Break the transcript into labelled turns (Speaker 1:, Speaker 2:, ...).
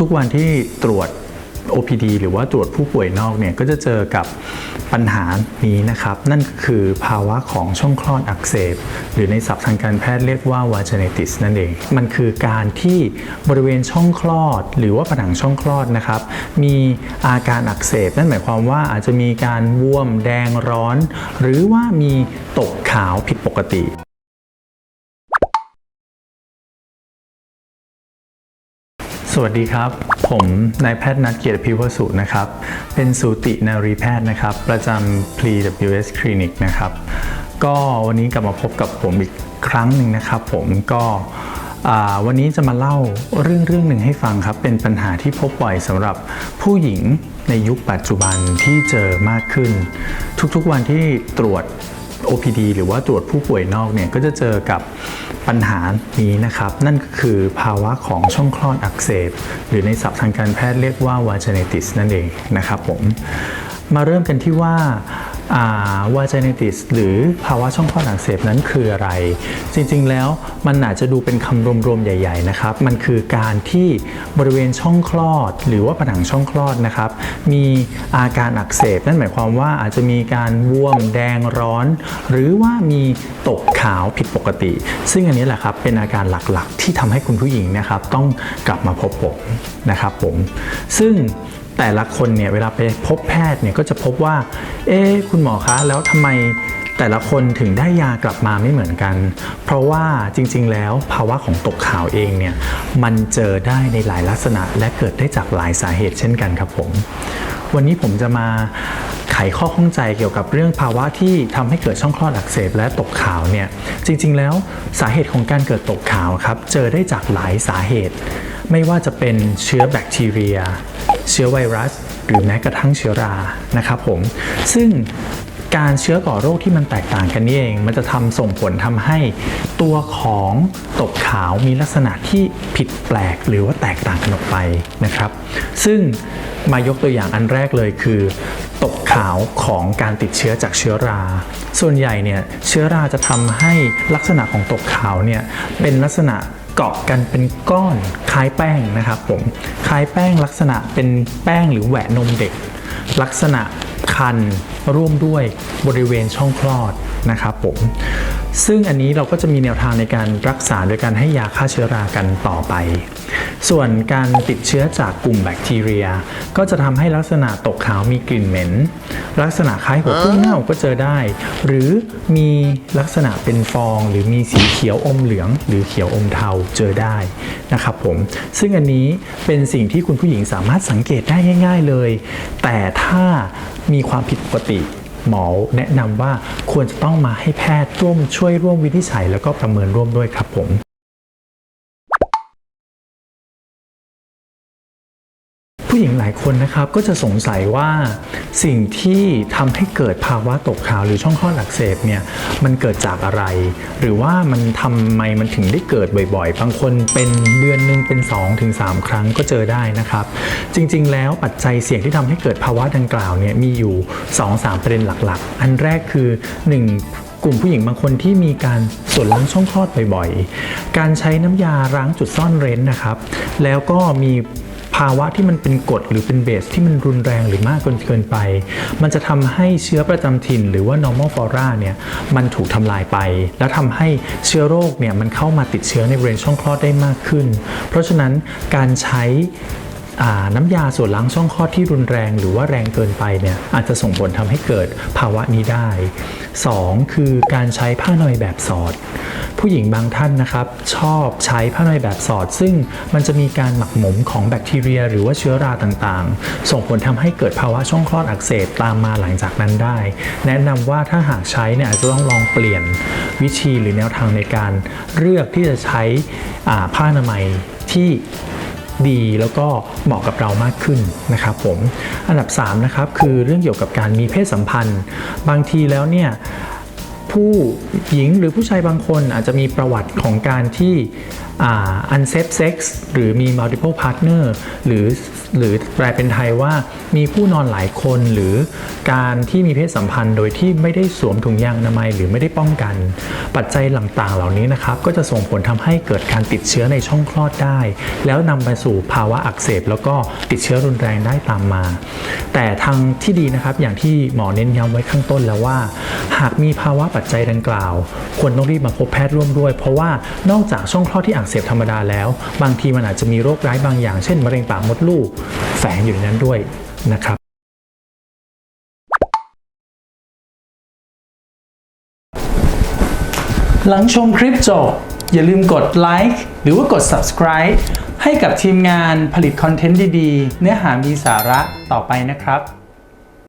Speaker 1: ทุกๆวันที่ตรวจ OPD หรือว่าตรวจผู้ป่วยนอกเนี่ยก็จะเจอกับปัญหานี้นะครับ นั่นคือภาวะของช่องคลอดอักเสบ หรือในศัพท์ทางการแพทย์เรียกว่า vaginitis นั่นเอง มันคือการที่บริเวณช่องคลอด หรือว่าผนังช่องคลอดนะครับ มีอาการอักเสบ นั่นหมายความว่าอาจจะมีการบวมแดงร้อน หรือว่ามีตกขาวผิดปกติ สวัสดีครับ ผมนายแพทย์นัทเกียรติพิวสุนะครับ เป็นสูตินารีแพทย์นะครับ ประจำ PWS Clinic นะครับ ก็วันนี้กลับมาพบกับผมอีกครั้งหนึ่งนะครับ ผมก็วันนี้จะมาเล่าเรื่องเรื่องหนึ่งให้ฟังครับ เป็นปัญหาที่พบบ่อยสำหรับผู้หญิงในยุคปัจจุบันที่เจอมากขึ้น ทุกๆวันที่ตรวจ OPD หรือว่าตรวจผู้ป่วยนอกเนี่ยก็จะเจอกับปัญหานี้นะครับ นั่นก็คือภาวะของช่องคลอดอักเสบ หรือในศัพท์ทางการแพทย์เรียกว่าวาชเนติสนั่นเองนะครับผม มาเริ่มกันที่ว่า vaginitis หรือภาวะช่องคลอดอักเสบนั้นคืออะไร จริงๆแล้วมันอาจจะดูเป็นคำรวมๆใหญ่ ๆนะครับ มันคือการที่บริเวณช่องคลอด หรือว่าผนังช่องคลอดนะครับ มีอาการอักเสบ นั่นหมายความว่าอาจจะมีการบวมแดงร้อน หรือว่ามีตกขาวผิดปกติ ซึ่งอันนี้แหละครับเป็นอาการหลักๆ ที่ทำให้คุณผู้หญิงนะครับต้องกลับมาพบผมนะครับผมซึ่ง แต่ละคนเนี่ยเวลาไปพบแพทย์เนี่ยก็จะพบว่า เอ๊คุณหมอคะ แล้วทำไมแต่ละคนถึงได้ยากลับมาไม่เหมือนกัน เพราะว่าจริง ๆ แล้วภาวะของตกขาวเองเนี่ยมันเจอได้ในหลายลักษณะ และเกิดได้จากหลายสาเหตุเช่นกันครับผม วันนี้ผมจะมาไขข้อข้องใจเกี่ยวกับเรื่องภาวะที่ทำให้เกิดช่องคลอดอักเสบและตกขาวเนี่ยจริง ๆ แล้วสาเหตุของการเกิดตกขาวครับเจอได้จากหลายสาเหตุ ไม่ว่าจะเป็นเชื้อแบคทีเรีย เชื้อไวรัส หรือแม้กระทั่งเชื้อรานะครับผมซึ่งการเชื้อก่อโรคที่มันแตกต่างกันนี่เอง มันจะทำส่งผลทำให้ตัวของตกขาวมีลักษณะที่ผิดแปลกหรือว่าแตกต่างกันออกไปนะครับ ซึ่งมายกตัวอย่างอันแรกเลยคือ ขาวของการติดเชื้อจากเชื้อรา ส่วนใหญ่เนี่ยเชื้อราจะทำให้ลักษณะของตกขาวเนี่ยเป็นลักษณะเกาะกันเป็นก้อนคล้ายแป้งนะครับผมคล้ายแป้งลักษณะเป็นแป้งหรือแหวนนมเด็ก ลักษณะ คันร่วมด้วยบริเวณช่องคลอดนะครับผมซึ่งอันนี้เราก็จะมีแนวทางในการรักษาโดยการให้ยาฆ่าเชื้อรากันต่อไป ส่วนการติดเชื้อจากกลุ่มแบคทีเรีย ก็จะทำให้ลักษณะตกขาวมีกลิ่นเหม็น ลักษณะคล้ายหัวกุ้งเน่าก็เจอได้ หรือมีลักษณะเป็นฟอง หรือมีสีเขียวอมเหลือง หรือเขียวอมเทาเจอได้นะครับผมซึ่งอันนี้เป็นสิ่งที่คุณผู้หญิงสามารถสังเกตได้ง่าย ๆเลย แต่ถ้า มีความผิดปกติ หมอแนะนำว่าควรจะต้องมาให้แพทย์ร่วมช่วยร่วมวินิจฉัย แล้วก็ประเมินร่วมด้วยครับผม ผู้หญิงหลายคนนะครับก็จะสงสัยว่าสิ่งที่ทำให้เกิดภาวะตกขาวหรือช่องคลอดอักเสบเนี่ยมันเกิดจากอะไร หรือว่ามันทำไมมันถึงได้เกิดบ่อยๆ บางคนเป็นเดือนหนึ่งเป็น 2-3ถึง3ครั้งก็เจอได้นะครับ จริงๆ แล้วปัจจัยเสี่ยงที่ทำให้เกิดภาวะดังกล่าวเนี่ยมีอยู่ 2-3 ประเด็นหลักๆ อันแรกคือ 1กลุ่มผู้หญิงบางคนที่มีการส่วนล้างช่องคลอดบ่อยๆ การใช้น้ำยาล้างจุดซ่อนเร้นนะครับ แล้วก็มี ภาวะที่มันเป็นกรดหรือเป็นเบสที่มันรุนแรงหรือมากเกินเกินไป มันจะทำให้เชื้อประจำถิ่น หรือว่า normal flora เนี่ยมันถูกทำลายไป แล้วทำให้เชื้อโรคเนี่ยมันเข้ามาติดเชื้อในบริเวณช่องคลอดได้มากขึ้น เพราะฉะนั้นการใช้ น้ำยาส่วนล้างช่องคลอดที่รุนแรงหรือว่าแรงเกินไปเนี่ยอาจจะส่งผลทำให้เกิดภาวะนี้ได้ 2. คือการใช้ผ้าหนอยแบบสอด ผู้หญิงบางท่านนะครับชอบใช้ผ้าหนอยแบบสอด ซึ่งมันจะมีการหมักหมมของแบคทีเรีย หรือว่าเชื้อราต่างๆ ส่งผลทำให้เกิดภาวะช่องคลอดอักเสบตามมาหลังจากนั้นได้ แนะนำว่าถ้าหากใช้เนี่ยอาจจะต้องลองเปลี่ยนวิธีหรือแนวทางในการเลือกที่จะใช้อ่าผ้าอนามัยที่ ดีแล้วก็เหมาะกับเรามากขึ้นนะครับผมอันดับ3นะครับคือเรื่องเกี่ยวกับการมีเพศสัมพันธ์ บางทีแล้วเนี่ยผู้หญิงหรือผู้ชายบางคนอาจจะมีประวัติของการที่ unsafe sex หรือมี multiple partner หรือหรือแปลเป็นไทยว่ามีผู้นอนหลายคนหรือการที่มีเพศสัมพันธ์โดยที่ไม่ได้สวมถุงยางอนามัยหรือไม่ได้ป้องกัน ปัจจัยต่างๆ เหล่านี้นะครับก็จะส่งผลทำให้เกิดการติดเชื้อในช่องคลอดได้ แล้วนำไปสู่ภาวะอักเสบแล้วก็ติดเชื้อรุนแรงได้ตามมา แต่ทางที่ดีนะครับอย่างที่หมอเน้นย้ำไว้ข้างต้นแล้วว่า หากมีภาวะปัจจัยดังกล่าว ควรต้องรีบมาพบแพทย์ร่วมด้วย เพราะว่านอกจากช่องคลอดที่อักเสบธรรมดาแล้ว บางทีมันอาจจะมีโรคร้ายบางอย่าง เช่นมะเร็งปากมดลูกแฝงอยู่ในนั้นด้วยนะครับ
Speaker 2: หลังชมคลิปจบ อย่าลืมกดไลค์หรือว่ากด subscribe ให้กับทีมงานผลิตคอนเทนต์ดีๆ เนื้อหามีสาระต่อไปนะครับ